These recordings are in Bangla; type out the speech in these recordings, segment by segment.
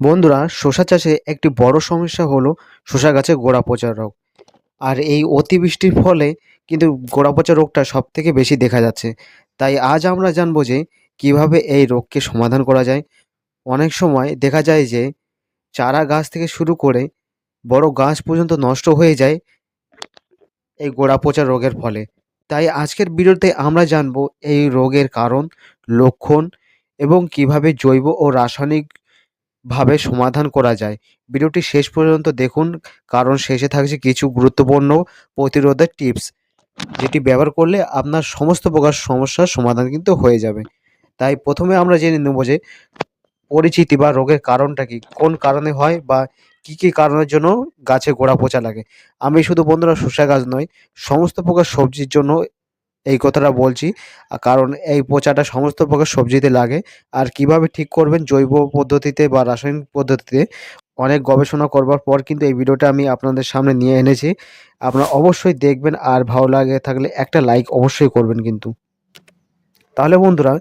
বন্ধুরা শশা চাষে একটি বড় সমস্যা হলো শসা গাছে গোড়া পচা রোগ। আর এই অতিবৃষ্টির ফলে কিন্তু গোড়া পচা রোগটা সব থেকে বেশি দেখা যাচ্ছে। তাই আজ আমরা জানব যে কীভাবে এই রোগকে সমাধান করা যায়। অনেক সময় দেখা যায় যে চারা গাছ থেকে শুরু করে বড় গাছ পর্যন্ত নষ্ট হয়ে যায় এই গোড়া পচা রোগের ফলে। তাই আজকের ভিডিওতে আমরা জানব এই রোগের কারণ, লক্ষণ এবং কীভাবে জৈব ও রাসায়নিক ভাবে সমাধান করা যায়। ভিডিওটি শেষ পর্যন্ত দেখুন, কারণ শেষে থাকছে কিছু গুরুত্বপূর্ণ প্রতিরোধের টিপস, যেটি ব্যবহার করলে আপনার সমস্ত প্রকার সমস্যার সমাধান কিন্তু হয়ে যাবে। তাই প্রথমে আমরা জেনে নেব যে পরিচিতি বা রোগের কারণটা কি, কোন কারণে হয় বা কি কি কারণের জন্য গাছে গোড়া পচা লাগে। আমি শুধু বন্ধুরা শসা গাছ নয় সমস্ত প্রকার সবজির জন্য এই কথাটা বলছি। কারণ এই পচাটা সমস্ত প্রকার সবজিতে লাগে। আর কীভাবে ঠিক করবেন জৈব পদ্ধতিতে বা রাসায়নিক পদ্ধতিতে, অনেক গবেষণা করবার পর কিন্তু এই ভিডিওটা আমি আপনাদের সামনে নিয়ে এনেছি। আপনারা অবশ্যই দেখবেন আর ভালো লাগে থাকলে একটা লাইক অবশ্যই করবেন কিন্তু। তাহলে বন্ধুরা,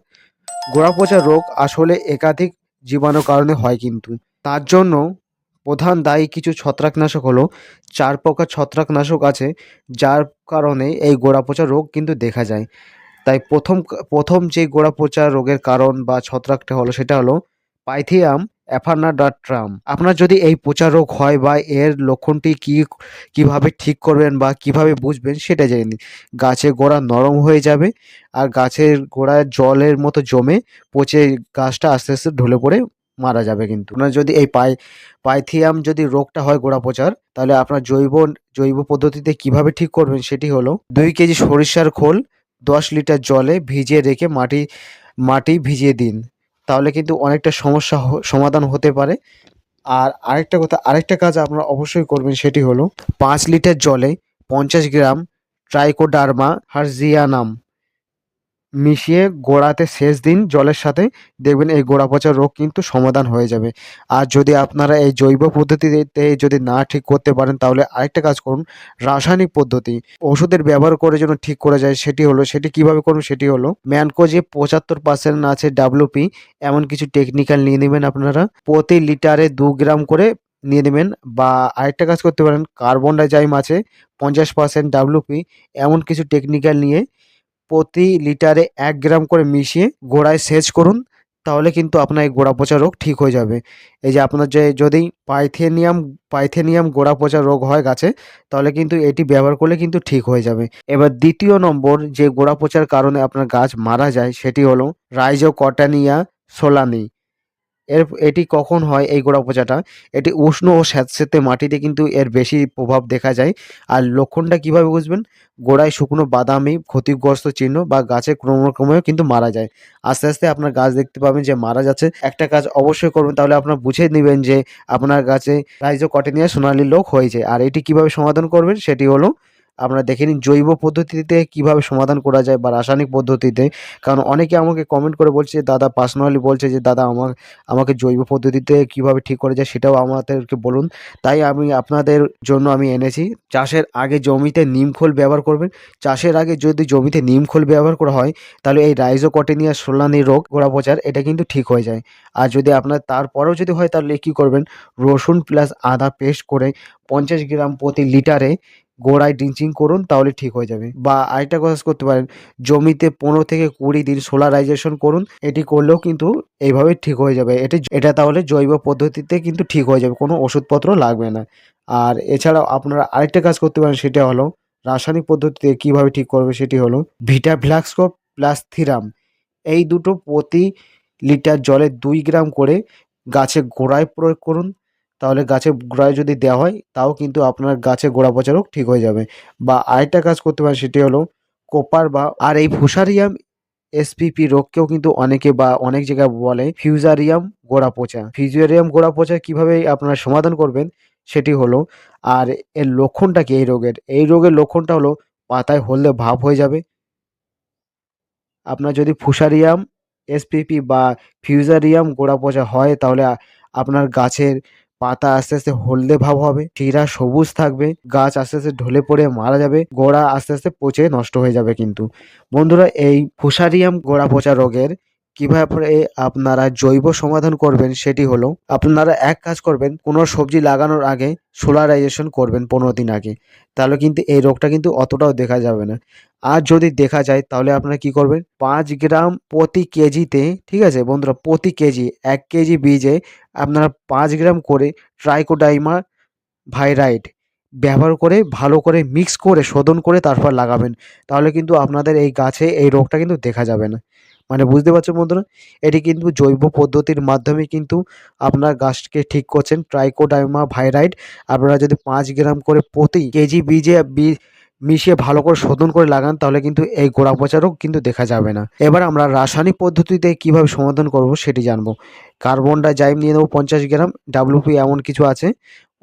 গোড়া পচা রোগ আসলে একাধিক জীবাণু কারণে হয় কিন্তু। তার জন্য প্রধান দায়ী কিছু ছত্রাকনাশক হলো, চার প্রকার ছত্রাকনাশক আছে, যার কারণে এই গোড়া পচা রোগ কিন্তু দেখা যায়। তাই প্রথম প্রথম যে গোড়া পচা রোগের কারণ বা ছত্রাকটা হলো সেটা হলো পাইথিয়াম অ্যাফানাডাট্রাম। আপনার যদি এই পচা রোগ হয় বা এর লক্ষণটি কি, কীভাবে ঠিক করবেন বা কীভাবে বুঝবেন সেটা জেনে নিন। গাছের গোড়া নরম হয়ে যাবে আর গাছের গোড়ায় জলের মতো জমে পচে গাছটা আস্তে আস্তে ঢলে পড়ে মারা যাবে কিন্তু। আপনার যদি এই পাই, পাইথিয়াম যদি রোগটা হয় গোড়া পচার তাহলে আপনার জৈব জৈব পদ্ধতিতে কীভাবে ঠিক করবেন সেটি হলো দুই কেজি সরিষার খোল দশ লিটার জলে ভিজিয়ে রেখে মাটি মাটি ভিজিয়ে দিন। তাহলে কিন্তু অনেকটা সমস্যা সমাধান হতে পারে। আর আরেকটা কথা, আরেকটা কাজ আপনারা অবশ্যই করবেন সেটি হলো পাঁচ লিটার জলে পঞ্চাশ গ্রাম ট্রাইকোডার্মা হার্জিয়ানাম মিশিয়ে গোড়াতে শেষ দিন জলের সাথে দেখবেন এই গোড়া পচা রোগ কিন্তু সমাধান হয়ে যাবে। আর যদি আপনারা এই জৈব পদ্ধতিতে যদি না ঠিক করতে পারেন, তাহলে আরেকটা কাজ করুন, রাসায়নিক পদ্ধতি। ওষুধের ব্যবহার করে যেন ঠিক করা যায়, সেটি হলো, সেটি কীভাবে করুন, সেটি হলো, ম্যানকো যে পঁচাত্তর পার্সেন্ট আছে ডাব্লুপি এমন কিছু টেকনিক্যাল নিয়ে নেবেন আপনারা। প্রতি লিটারে দু গ্রাম করে নিয়ে নেবেন বা আরেকটা কাজ করতে পারেন কার্বন ডাইজাইম আছে, পঞ্চাশ পার্সেন্ট ডাব্লুপি এমন কিছু টেকনিক্যাল নিয়ে প্রতি লিটারে এক গ্রাম করে মিশিয়ে গোড়ায় সেচ করুন, তাহলে কিন্তু আপনার এই গোড়া পচা রোগ ঠিক হয়ে যাবে। এই যে আপনার যে যদি পাইথেনিয়াম পাইথেনিয়াম গোড়া পচা রোগ হয় গাছে, তাহলে কিন্তু এটি ব্যবহার করলে কিন্তু ঠিক হয়ে যাবে। এবার দ্বিতীয় নম্বর যে গোড়া পচার কারণে আপনার গাছ মারা যায়, সেটি হলো রাইজো কটানিয়া সোলানি। এর এটি কখন হয় এই গোড়া পচাটা এটি উষ্ণ ও স্যাঁতসেঁতে মাটিতে কিন্তু এর বেশি প্রভাব দেখা যায়। আর লক্ষণটা কীভাবে বুঝবেন? গোড়ায় শুকনো বাদামি ক্ষতিগ্রস্ত চিহ্ন বা গাছে ক্রমক্রমে কিন্তু মারা যায়। আস্তে আস্তে আপনার গাছ দেখতে পাবেন যে মারা যাচ্ছে। একটা কাজ অবশ্যই করবেন, তাহলে আপনার বুঝে নেবেন যে আপনার গাছে রাইজো কটেনিয়া সোনালি লোক হয়েছে। আর এটি কীভাবে সমাধান করবেন সেটি হলো আপনারা দেখে নিন জৈব পদ্ধতিতে কীভাবে সমাধান করা যায় বা রাসায়নিক পদ্ধতিতে। কারণ অনেকে আমাকে কমেন্ট করে বলছে, দাদা পার্সোনালি বলছে যে, দাদা, আমার, আমাকে জৈব পদ্ধতিতে কীভাবে ঠিক করা যায় সেটাও আমাদেরকে বলুন। তাই আমি আপনাদের জন্য আমি এনেছি। চাষের আগে জমিতে নিমখোল ব্যবহার করবেন। চাষের আগে যদি জমিতে নিমখোল ব্যবহার করা হয়, তাহলে এই রাইজোকটেনিয়া সোলানি রোগ গোড়া পচার এটা কিন্তু ঠিক হয়ে যায়। আর যদি আপনার, তারপরেও যদি হয়, তাহলে কী করবেন? রসুন প্লাস আদা পেস্ট করে পঞ্চাশ গ্রাম প্রতি লিটারে গোড়ায় ড্রিঞ্চিং করুন, তাহলে ঠিক হয়ে যাবে। বা আরেকটা কাজ করতে পারেন, জমিতে পনেরো থেকে কুড়ি দিন সোলারাইজেশন করুন, এটি করলেও কিন্তু এইভাবে ঠিক হয়ে যাবে। এটি এটা তাহলে জৈব পদ্ধতিতে কিন্তু ঠিক হয়ে যাবে, কোনো ওষুধপত্র লাগবে না। আর এছাড়াও আপনারা আরেকটা কাজ করতে পারেন, সেটা হলো রাসায়নিক পদ্ধতিতে কীভাবে ঠিক করবে সেটি হলো ভিটা ফ্ল্যাক্সকোপ প্লাস থিরাম। এই দুটো প্রতি লিটার জলে দুই গ্রাম করে গাছে গোড়ায় প্রয়োগ করুন তাহলে গাছে গোড়ায় যদি দেওয়া হয়, তাও কিন্তু আপনার গাছে গোড়া পচা রোগ ঠিক হয়ে যাবে। বা আরেকটা কাজ করতে পারেন, সেটি হলো কোপার বা, আর এই ফুসারিয়াম এসপিপি রোগকেও কিন্তু অনেকে বা অনেক জায়গায় বলে ফিউজারিয়াম গোড়া পচা। ফিউজারিয়াম গোড়া পচা কীভাবে আপনারা সমাধান করবেন, সেটি হলো, আর এর লক্ষণটা কি এই রোগের? এই রোগের লক্ষণটা হলো, পাতায় হলদে ভাব হয়ে যাবে। আপনার যদি ফুসারিয়াম এসপিপি বা ফিউজারিয়াম গোড়া পচা হয়, তাহলে আপনার গাছের পাতা আস্তে আস্তে হলদে ভাব হবে, শিরা সবুজ থাকবে, গাছ আস্তে আস্তে ঢলে পড়ে মারা যাবে, গোড়া আস্তে আস্তে পচে নষ্ট হয়ে যাবে কিন্তু। বন্ধুরা, এই ফুসারিয়াম গোড়া পচা রোগের কীভাবে আপনারা জৈব সমাধান করবেন সেটি হলো, আপনারা এক কাজ করবেন, কোনো সবজি লাগানোর আগে সোলারাইজেশন করবেন পনেরো দিন আগে। তাহলে কিন্তু এই রোগটা কিন্তু অতটাও দেখা যাবে না। আর যদি দেখা যায়, তাহলে আপনারা কি করবেন? পাঁচ গ্রাম প্রতি কেজিতে, ঠিক আছে বন্ধুরা, প্রতি কেজি, এক কেজি বীজে আপনারা পাঁচ গ্রাম করে ট্রাইকোডাইমা ভাইরাইড ব্যবহার করে, ভালো করে মিক্স করে, শোধন করে তারপর লাগাবেন। তাহলে কিন্তু আপনাদের এই গাছে এই রোগটা কিন্তু দেখা যাবে না। মানে বুঝতে পারছ বন্ধুরা? এটি কিন্তু জৈব পদ্ধতির মাধ্যমে কিন্তু আপনার গাছকে ঠিক করছেন ট্রাইকোডাইমা ভাইরাইড আপনারা যদি পাঁচ গ্রাম করে প্রতি কেজি বীজে বীজ মিশিয়ে ভালো করে শোধন করে লাগান, তাহলে কিন্তু এই গোড়া পচা রোগ কিন্তু দেখা যাবে না। এবার আমরা রাসায়নিক পদ্ধতিতে কীভাবে সমাধান করব সেটি জানব। কার্বন ডাইজাইম নিয়ে নেব পঞ্চাশ গ্রাম ডাব্লুপি এমন কিছু আছে।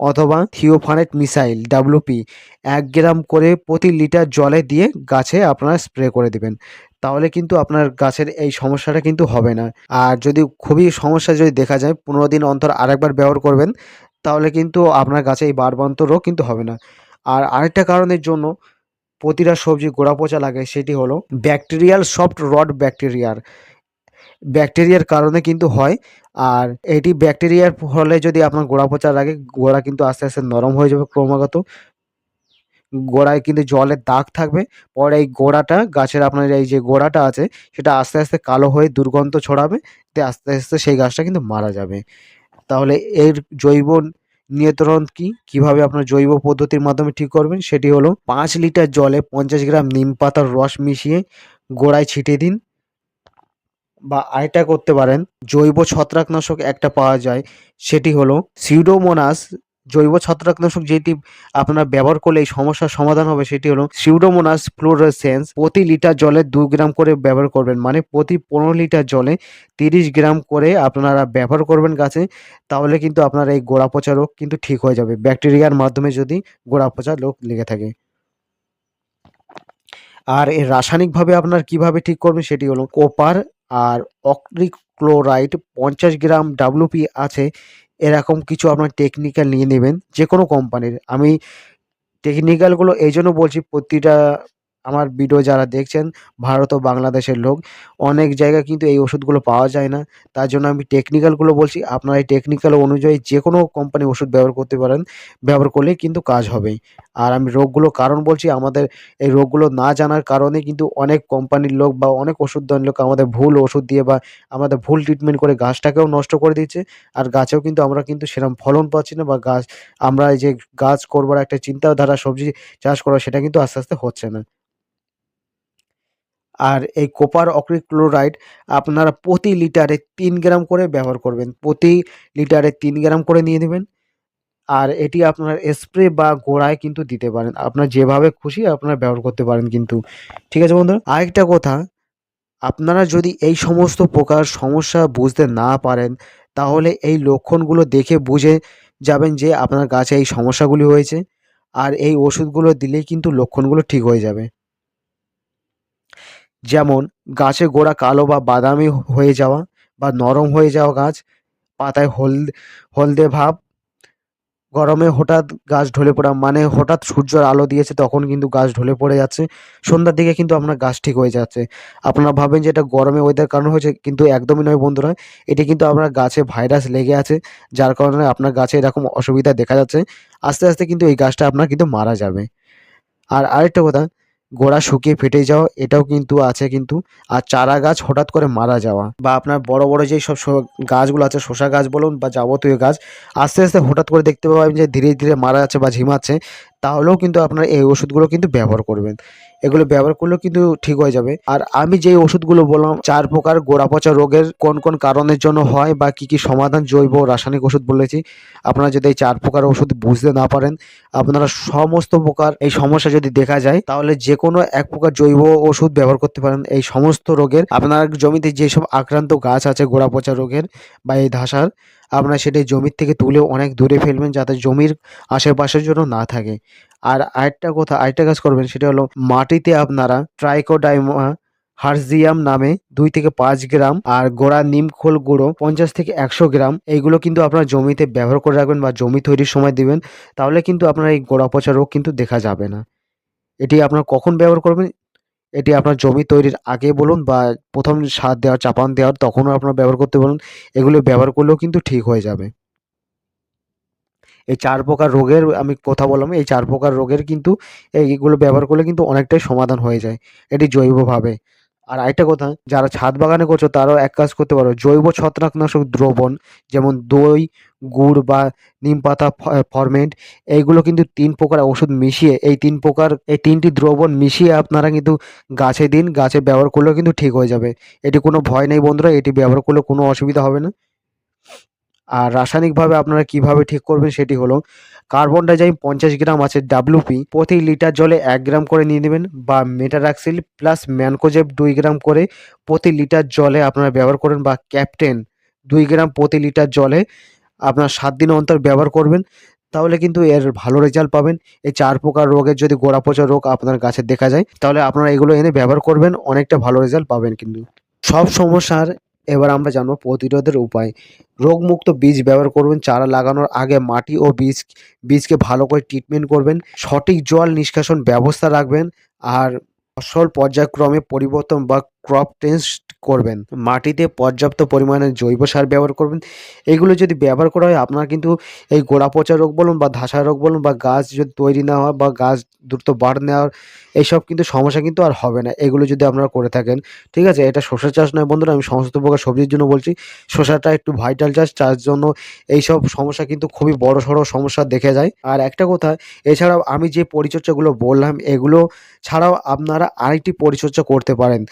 অথবা থিওফানেট মিসাইল ডাব্লুপি এক গ্রাম করে প্রতি লিটার জলে দিয়ে গাছে আপনারা স্প্রে করে দিবেন। তাহলে কিন্তু আপনার গাছের এই সমস্যাটা কিন্তু হবে না। আর যদি খুবই সমস্যা যদি দেখা যায়, পনেরো দিন অন্তর আরেকবার ব্যবহার করবেন, তাহলে কিন্তু আপনার গাছে এই বারবান্ত রোগ কিন্তু হবে না। আর আরেকটা কারণের জন্য প্রতিটা সবজি গোড়া পচা লাগে, সেটি হলো ব্যাকটেরিয়াল সফট রড ব্যাকটেরিয়ার। ব্যাকটেরিয়ার কারণে কিন্তু হয় আর এটি ব্যাকটেরিয়ার ফলে যদি আপনার গোড়া পচা লাগে, গোড়া কিন্তু আস্তে আস্তে নরম হয়ে যাবে ক্রমাগত। গোড়ায় কিন্তু জলের দাগ থাকবে। পরে এই গোড়াটা, গাছের আপনার এই যে গোড়াটা আছে, সেটা আস্তে আস্তে কালো হয়ে দুর্গন্ধ ছড়াবে, তে আস্তে আস্তে সেই গাছটা কিন্তু মারা যাবে। তাহলে এর জৈব নিয়ন্ত্রণ কি? কীভাবে আপনার জৈব পদ্ধতির মাধ্যমে ঠিক করবেন? সেটি হলো পাঁচ লিটার জলে পঞ্চাশ গ্রাম নিম পাতার রস মিশিয়ে গোড়ায় ছিটিয়ে দিন। বা আয়টা করতে পারেন, জৈব ছত্রাকনাশক একটা পাওয়া যায়, সেটি হলো সিউডোমোনাস জৈব ছত্রাকনাশক যেটি আপনারা ব্যবহার করলে এই সমস্যার সমাধান হবে, সেটি হলো সিউডোমোনাস ফ্লোরোসেন্স প্রতি লিটার জলে দু গ্রাম করে ব্যবহার করবেন মানে প্রতি পনেরো লিটার জলে তিরিশ গ্রাম করে আপনারা ব্যবহার করবেন গাছে, তাহলে কিন্তু আপনার এই গোড়া পচা রোগ কিন্তু ঠিক হয়ে যাবে। ব্যাকটেরিয়ার মাধ্যমে যদি গোড়া পচা রোগ লেগে থাকে। আর এর রাসায়নিকভাবে আপনার কীভাবে ঠিক করবেন, সেটি হলো কোপার আর অক্রিক্লোরাইড পঞ্চাশ গ্রাম ডাব্লুপি আছে, এরকম কিছু আপনার টেকনিক্যাল নিয়ে নেবেন যে কোনো কোম্পানির আমি টেকনিক্যালগুলো এই জন্য বলছি, প্রতিটা আমার ভিডিও যারা দেখছেন, ভারত ও বাংলাদেশের লোক, অনেক জায়গায় কিন্তু এই ওষুধগুলো পাওয়া যায় না। তার জন্য আমি টেকনিক্যালগুলো বলছি, আপনারা এই টেকনিক্যাল অনুযায়ী যে কোনো কোম্পানি ওষুধ ব্যবহার করতে পারেন, ব্যবহার করলেই কিন্তু কাজ হবে। আর আমি রোগগুলোর কারণ বলছি, আমাদের এই রোগগুলো না জানার কারণে কিন্তু অনেক কোম্পানির লোক বা অনেক ওষুধ দেওয়ার লোক আমাদের ভুল ওষুধ দিয়ে বা আমাদের ভুল ট্রিটমেন্ট করে গাছটাকেও নষ্ট করে দিচ্ছে। আর গাছেও কিন্তু আমরা কিন্তু সেরকম ফলন পাচ্ছি না বা গাছ, আমরা এই যে গাছ করবার একটা চিন্তাধারা, সবজি চাষ করা, সেটা কিন্তু আস্তে আস্তে হচ্ছে না। আর এই কোপার অক্রিক্লোরাইড আপনারা প্রতি লিটারে তিন গ্রাম করে ব্যবহার করবেন। প্রতি লিটারে তিন গ্রাম করে নিয়ে নেবেন। আর এটি আপনার স্প্রে বা গোড়ায় কিন্তু দিতে পারেন। আপনার যেভাবে খুশি আপনারা ব্যবহার করতে পারেন কিন্তু। ঠিক আছে বন্ধুরা? আরেকটা কথা, আপনারা যদি এই সমস্ত প্রকার সমস্যা বুঝতে না পারেন, তাহলে এই লক্ষণগুলো দেখে বুঝে যাবেন যে আপনার গাছে এই সমস্যাগুলি হয়েছে। আর এই ওষুধগুলো দিলেই কিন্তু লক্ষণগুলো ঠিক হয়ে যাবে। যেমন গাছে গোড়া কালো বা বাদামি হয়ে যাওয়া বা নরম হয়ে যাওয়া গাছ, পাতায় হল হলদে ভাব, গরমে হঠাৎ গাছ ঢলে পড়া মানে হঠাৎ সূর্যের আলো দিয়েছে তখন কিন্তু গাছ ঢলে পড়ে যাচ্ছে। সন্ধ্যার দিকে কিন্তু আপনার গাছ ঠিক হয়ে যাচ্ছে। আপনারা ভাবেন যে এটা গরমে ওয়েদার কারণ হয়েছে, কিন্তু একদমই নয় বন্ধুরা। এটি কিন্তু আপনার গাছে ভাইরাস লেগে আছে, যার কারণে আপনার গাছে এরকম অসুবিধা দেখা যাচ্ছে। আস্তে আস্তে কিন্তু এই গাছটা আপনার কিন্তু মারা যাবে। আর আরেকটা কথা গোড়া শুকিয়ে ফেটে যাওয়া, এটাও কিন্তু আছে কিন্তু। আর চারা গাছ হঠাৎ করে মারা যাওয়া বা আপনার বড় বড় যেই সব গাছগুলো আছে, শসা গাছ বলুন বা যাবতীয় গাছ, আস্তে আস্তে হঠাৎ করে দেখতে পাবেন যে ধীরে ধীরে মারা যাচ্ছে বা ঝিমাচ্ছে, তাহলেও কিন্তু আপনার এই ওষুধগুলো কিন্তু ব্যবহার করবেন। এগুলো ব্যবহার করলেও কিন্তু ঠিক হয়ে যাবে। আর আমি যেই ওষুধগুলো বললাম, চার প্রকার গোড়া পচা রোগের কোন কোন কারণের জন্য হয় বা কি কি সমাধান জৈব রাসায়নিক ওষুধ বলেছি, আপনারা যদি এই চার প্রকার ওষুধ বুঝতে না পারেন, আপনারা সমস্ত প্রকার এই সমস্যা যদি দেখা যায়, তাহলে যে কোনো এক প্রকার জৈব ওষুধ ব্যবহার করতে পারেন। এই সমস্ত রোগের, আপনার জমিতে যেসব আক্রান্ত গাছ আছে গোড়া পচা রোগের বা এই ধাসার, আপনারা সেটা জমির থেকে তুলে অনেক দূরে ফেলবেন যাতে জমির আশেপাশের জন্য না থাকে। আর আরেকটা কথা, আরেকটা কাজ করবেন, সেটা হলো মাটিতে আপনারা ট্রাইকোডাইমা হার্জিয়াম নামে দুই থেকে পাঁচ গ্রাম আর গোড়া নিম খোল গুঁড়ো পঞ্চাশ থেকে একশো গ্রাম, এইগুলো কিন্তু আপনার জমিতে ব্যবহার করে রাখবেন বা জমি তৈরির সময় দিবেন, তাহলে কিন্তু আপনার এই গোড়া পচা রোগ কিন্তু দেখা যাবে না। এটি আপনার কখন ব্যবহার করবেন? এটি আপনার জমি তৈরির আগে বলুন বা প্রথম সার দেওয়ার, চাপান দেওয়ার, তখনও আপনার ব্যবহার করতে বলুন, এগুলো ব্যবহার করলেও কিন্তু ঠিক হয়ে যাবে। এই চার প্রকার রোগের আমি কথা বললাম, এই চার প্রকার রোগের কিন্তু এইগুলো ব্যবহার করলে কিন্তু অনেকটাই সমাধান হয়ে যায়, এটি জৈবভাবে। আর আরেকটা কথা, যারা ছাদ বাগানে করছ তারাও এক কাজ করতে পারো, জৈব ছত্রাকনাশক দ্রবণ যেমন দই, গুড় বা নিম পাতা ফরমেন্ট, এইগুলো কিন্তু তিন প্রকার ওষুধ মিশিয়ে, এই তিন প্রকার, এই তিনটি দ্রবণ মিশিয়ে আপনারা কিন্তু গাছে দিন, গাছে ব্যবহার করলেও কিন্তু ঠিক হয়ে যাবে। এটি কোনো ভয় নেই বন্ধুরা, এটি ব্যবহার করলে কোনো অসুবিধা হবে না। আর রাসায়নিকভাবে আপনারা কীভাবে ঠিক করবেন সেটি হলো কার্বন ডাইজাইম পঞ্চাশ গ্রাম আছে ডাব্লুপি প্রতি লিটার জলে এক গ্রাম করে নিয়ে নেবেন বা মেটারাক্সিল প্লাস ম্যানকোজেব দুই গ্রাম করে প্রতি লিটার জলে আপনারা ব্যবহার করবেন বা ক্যাপ্টেন দুই গ্রাম প্রতি লিটার জলে আপনার সাত দিন অন্তর ব্যবহার করবেন। তাহলে কিন্তু এর ভালো রেজাল্ট পাবেন। এই চার প্রকার রোগের যদি গোড়া পচা রোগ আপনার গাছে দেখা যায়, তাহলে আপনারা এগুলো এনে ব্যবহার করবেন, অনেকটা ভালো রেজাল্ট পাবেন কিন্তু। সব সমস্যার এবার আমরা জানব প্রতিরোধের উপায়। রোগমুক্ত বীজ ব্যবহার করবেন, চারা লাগানোর আগে মাটি ও বীজ, বীজকে ভালো করে ট্রিটমেন্ট করবেন, সঠিক জল নিষ্কাশন ব্যবস্থা রাখবেন, আর ফসল পর্যায়ক্রমে পরিবর্তন বা ক্রপ টেস্ট করবেন। মাটিতে পর্যাপ্ত পরিমাণে জৈব সার ব্যবহার করবেন। এগুলো যদি ব্যবহার করা হয়, আপনার কিন্তু এই গোড়া পচা রোগ বলুন বা ধাসা রোগ বলুন বা গাছ যদি তৈরি না হয় বা গাছ দ্রুত বাড় নেওয়ার এইসব কিন্তু সমস্যা কিন্তু আর হবে না। এগুলো যদি আপনারা করে থাকেন, ঠিক আছে? এটা শসা চাষ নয় বন্ধুরা, আমি সমস্ত প্রকার সবজির জন্য বলছি, শসাটা একটু ভাইটাল চাষ চাষ জন্য এইসব সমস্যা কিন্তু খুবই বড় সড়ো সমস্যা দেখে যায়। আর একটা কথা, এছাড়াও আমি যে পরিচর্যাগুলো বললাম, এগুলো ছাড়াও আপনারা আরেকটি পরিচর্যা করতে পারেন।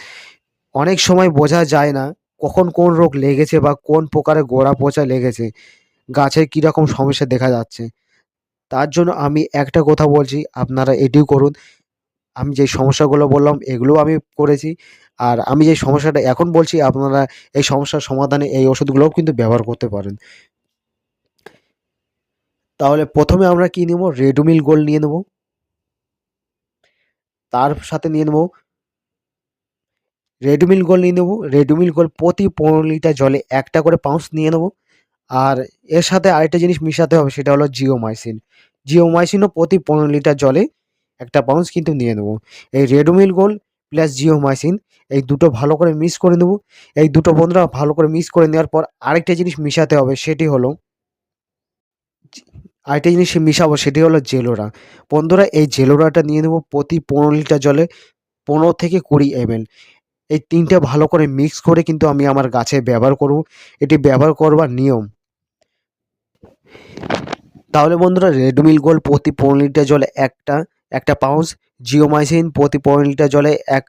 অনেক সময় বোঝা যায় না কখন কোন রোগ লেগেছে বা কোন প্রকারের গোড়া পচা লেগেছে গাছের কীরকম সমস্যা দেখা যাচ্ছে। তার জন্য আমি একটা কথা বলছি, আপনারা এটিও করুন। আমি যে সমস্যাগুলো বললাম, এগুলোও আমি করেছি। আর আমি যে সমস্যাটা এখন বলছি, আপনারা এই সমস্যার সমাধানে এই ওষুধগুলোও কিন্তু ব্যবহার করতে পারেন। তাহলে প্রথমে আমরা কি নেব? রেডুমিল গোল্ড নিয়ে নেব। তার সাথে নিয়ে নেব রেডমিল গোল্ড নিয়ে নেব। রেডমিল গোল্ড প্রতি পনেরো লিটার জলে একটা করে পাউচ নিয়ে নেব। আর এর সাথে আরেকটা জিনিস মিশাতে হবে, সেটা হলো জিওমাইসিন জিওমাইসিনও প্রতি পনেরো লিটার জলে একটা পাউন্স কিন্তু নিয়ে নেব। এই রেডমিল গোল্ড প্লাস জিওমাইসিন এই দুটো ভালো করে মিক্স করে নেব। এই দুটো বন্ধুরা ভালো করে মিক্স করে নেওয়ার পর আরেকটা জিনিস মিশাতে হবে, সেটি হলো আরেকটা জিনিস মিশাবো, সেটি হলো জেলোরা। বন্ধুরা, এই জেলোরাটা নিয়ে নেব প্রতি পনেরো লিটার জলে পনেরো থেকে কুড়ি এমএল এই তিনটে ভালো করে মিক্স করে কিন্তু আমি আমার গাছে ব্যবহার করব। এটি ব্যবহার করবার নিয়ম। তাহলে বন্ধুরা রেডমিল গোল্ড প্রতি পনেরো লিটার জলে একটা একটা পাউচ জিওমাইসিন প্রতি পনেরো লিটার জলে এক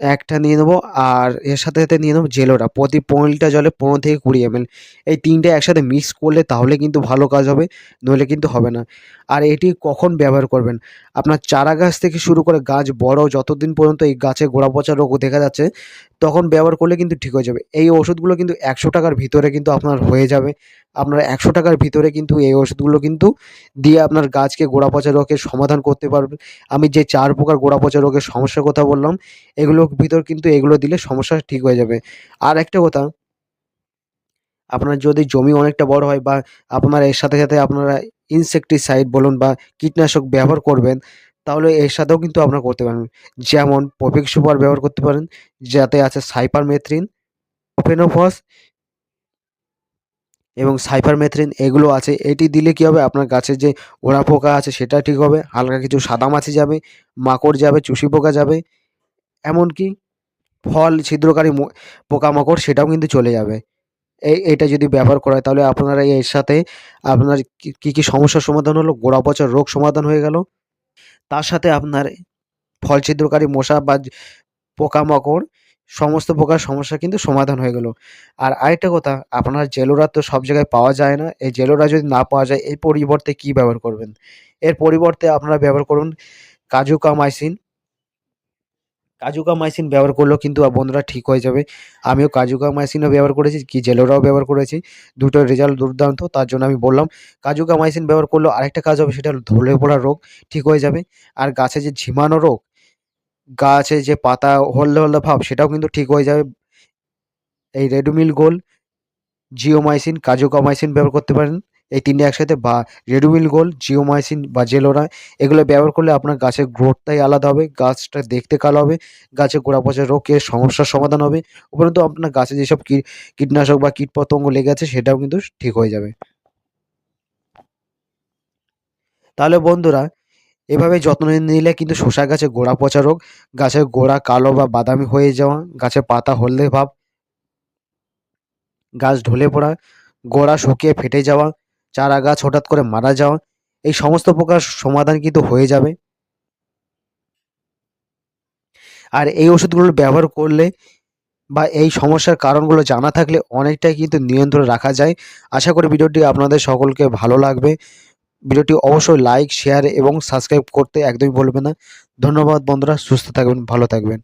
একটা নিয়ে নেব আর এর সাথে সাথে নিয়ে নেব জেলোটা প্রতি পনেরো লিটার জলে পনেরো থেকে কুড়ি এমএল এই তিনটে একসাথে মিক্স করলে তাহলে কিন্তু ভালো কাজ হবে, নইলে কিন্তু হবে না। আর এটি কখন ব্যবহার করবেন? আপনার চারা গাছ থেকে শুরু করে গাছ বড় যতদিন পর্যন্ত এই গাছে গোড়া পচা রোগ দেখা যাচ্ছে, তখন ব্যবহার করলে কিন্তু ঠিক হয়ে যাবে। এই ওষুধগুলো কিন্তু একশো টাকার ভিতরে কিন্তু আপনার হয়ে যাবে। আপনার একশো টাকার ভিতরে কিন্তু এই ওষুধগুলো কিন্তু দিয়ে আপনার গাছকে গোড়া পচা রোগের সমাধান করতে পারবেন। আমি যে চার প্রকার গোড়া পচা রোগের সমস্যার কথা বললাম এগুলোর ভিতর কিন্তু এগুলো দিলে সমস্যা ঠিক হয়ে যাবে। আর একটা কথা, আপনার যদি জমি অনেকটা বড় হয় বা আপনার এর সাথে সাথে আপনারা ইনসেকটিসাইড বলুন বা কীটনাশক ব্যবহার করবেন, তাহলে এর সাথেও কিন্তু আপনারা করতে পারেন যেমন পপিক সুপার ব্যবহার করতে পারেন, যাতে আছে সাইপারমেথ্রিন প্রোফেনোফস এবং সাইপারমেথ্রিন এগুলো আছে, এটি দিলে কী হবে? আপনার গাছের যে গোড়া পোকা আছে সেটা ঠিক হবে, হালকা কিছু সাদা মাছি যাবে, মাকড় যাবে, চুষি পোকা যাবে, এমনকি ফল ছিদ্রকারী পোকামাকড় সেটাও কিন্তু চলে যাবে। এই, এটা যদি ব্যবহার করা হয়, তাহলে আপনারা এর সাথে আপনার কী কী সমস্যার সমাধান হলো? গোড়া পচার রোগ সমাধান হয়ে গেল। তার সাথে আপনার ফল ছিদ্রকারী মশা বা পোকামাকড় সমস্ত প্রকার সমস্যা কিন্তু সমাধান হয়ে গেল। আর আরেকটা কথা, আপনার জেলোরা তো সব জায়গায় পাওয়া যায় না। এই জেলোরা যদি না পাওয়া যায়, এর পরিবর্তে কী ব্যবহার করবেন? এর পরিবর্তে আপনারা ব্যবহার করুন কাজুকামাইসিন। কাজুকামাইসিন ব্যবহার করলেও কিন্তু বন্ধুরা ঠিক হয়ে যাবে। আমিও কাজুকামাইসিনও ব্যবহার করেছি, কি জেলোরাও ব্যবহার করেছি। দুটোর রেজাল্ট দুর্দান্ত, তার জন্য আমি বললাম, কাজুকামাইসিন ব্যবহার করলেও আরেকটা কাজ হবে, সেটা ধরে পড়া রোগ ঠিক হয়ে যাবে। আর গাছে যে ঝিমানো রোগ গাছে যে পাতা হলদে হলদে ভাব, সেটাও কিন্তু ঠিক হয়ে যাবে। এই রেডুমিল গোল জিওমাইসিন কাজুকামাইসিন ব্যবহার করতে পারেন। এই তিনটে একসাথে বা রেডুইল গোল জিওমাইসিন বা জেলোরা এগুলো ব্যবহার করলে আপনার গাছের গ্রোথটাই আলাদা হবে, গাছটা দেখতে কালো হবে, গাছে গোড়া পচা রোগের সমস্যার সমাধান হবে। উপরন্তু আপনার গাছে যেসব কীটনাশক বা কীটপতঙ্গ লেগে আছে, সেটাও কিন্তু ঠিক হয়ে যাবে। তাহলে বন্ধুরা এভাবে যত্ন নিলে কিন্তু শসা গাছে গোড়া পচা রোগ গাছের গোড়া কালো বা বাদামি হয়ে যাওয়া গাছের পাতা হলদে ভাব, গাছ ঢলে পড়া, গোড়া শুকিয়ে ফেটে যাওয়া, চারা গাছ হঠাৎ করে মারা যাওয়া, এই সমস্ত প্রকার সমাধান কিন্তু হয়ে যাবে। আর এই ওষুধগুলো ব্যবহার করলে বা এই সমস্যার কারণগুলো জানা থাকলে অনেকটাই কিন্তু নিয়ন্ত্রণে রাখা যায়। আশা করি ভিডিওটি আপনাদের সকলকে ভালো লাগবে। ভিডিওটি অবশ্যই লাইক শেয়ার এবং সাবস্ক্রাইব করতে একদমই ভুলবেন না। ধন্যবাদ বন্ধুরা, সুস্থ থাকবেন, ভালো থাকবেন।